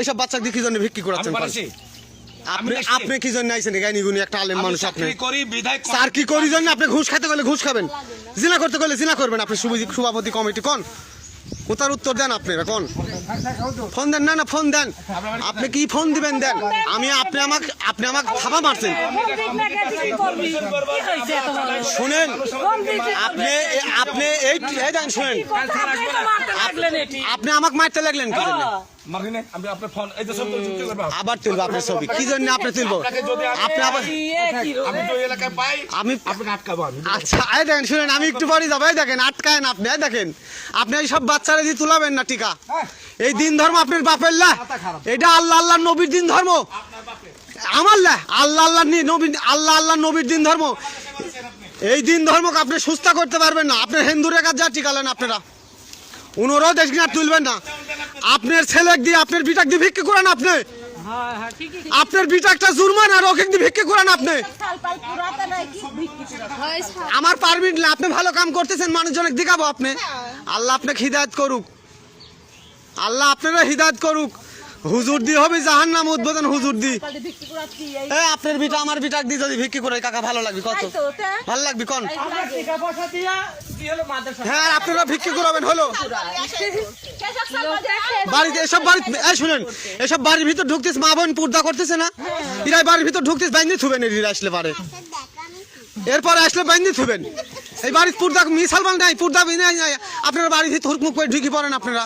এইসব বাচ্চা দিয়ে কি জন্য ভিক্ষি করাচ্ছেন? আপনি আপনি কি জন্য আইছেন? গাইনি গুনি একটা আলেম মানুষ আপনি। স্যার কি করি জন্য? আপনি ঘুষ খাইতে গেলে ঘুষ খাবেন। জিনা করতে গেলে জিনা করবেন। আপনি সভাপতি কমিটি কোন? কোথার উত্তর দেন আপনি? এখন? ফোন দেন না না ফোন দেন। আপনি কি ফোন দিবেন দেন। আমি আপনি আমাকে আপনি আমাকে থাবা মারছেন। শুনেন আপনি আপনি এই দেন শুনেন। আপনি আমাকে মারতে লাগলেন কি জন্য? আবার তুলবো আপনার ছবি। কি জন্য আপনি তুলবো? আপনি আবার আমি আটকাবো আচ্ছা এই দেখেন শুনেন আমি একটু পরে যাব। এই দেখেন আটকায়েন আপনি এই দেখেন। আপনি এই সব বাচ্চারা দিয়ে তুলাবেন না টিকা? এই দিন ধর্ম আপনার বাপের লা। এটা আল্লাহ আল্লাহ নবীর দিন ধর্ম। আমার লা। আল্লাহ আল্লাহ নি- নবীর আল্লাহ আল্লাহ নবীর দিন ধর্ম। এই দিন ধর্মকে আপনি সুস্থ করতে পারবেন না। আপনি হিন্দু রেখার যা টিকালেন আপনারা। উনোরাও দেশ আর তুলবেন না। আপনার ছেলে দিয়ে আপনার বিটাক দিয়ে ভিক্ষি করেন আপনি। আপনার বিটাকটা জুরমান আর ওকে ভিক্ষে করেন আপনি আমার পারমিট না আপনি ভালো কাম করতেছেন মানুষজনকে দেখাবো আপনি আল্লাহ আপনাকে হিদায়ত করুক আল্লাহ আপনারা হিদায়ত করুক হুজুর দি হবে জাহান নাম উদ্বোধন হুজুর দি এ আপনার বিটা আমার বিটাক দি যদি ভিক্ষি করে কাকা ভালো লাগবে কত ভালো লাগবে কোন হ্যাঁ আপনারা ভিক্ষি করাবেন হলো বাড়িতে এসব বাড়ি এই শুনেন, এসব বাড়ির ভিতর ঢুকতিস মা বোন পূর্দা করতেছে না। ইরাই বাড়ির ভিতর ঢুকতেছে দিয়ে থুবেন এরা আসলে পারে এরপর আসলে বাইন্দি থুবেন। এই বাড়ির পূর্দা মিসাল বাল নাই, পূর্দা আপনারা বাড়ির ভিতর হুক করে ঢুকি পড়েন আপনারা।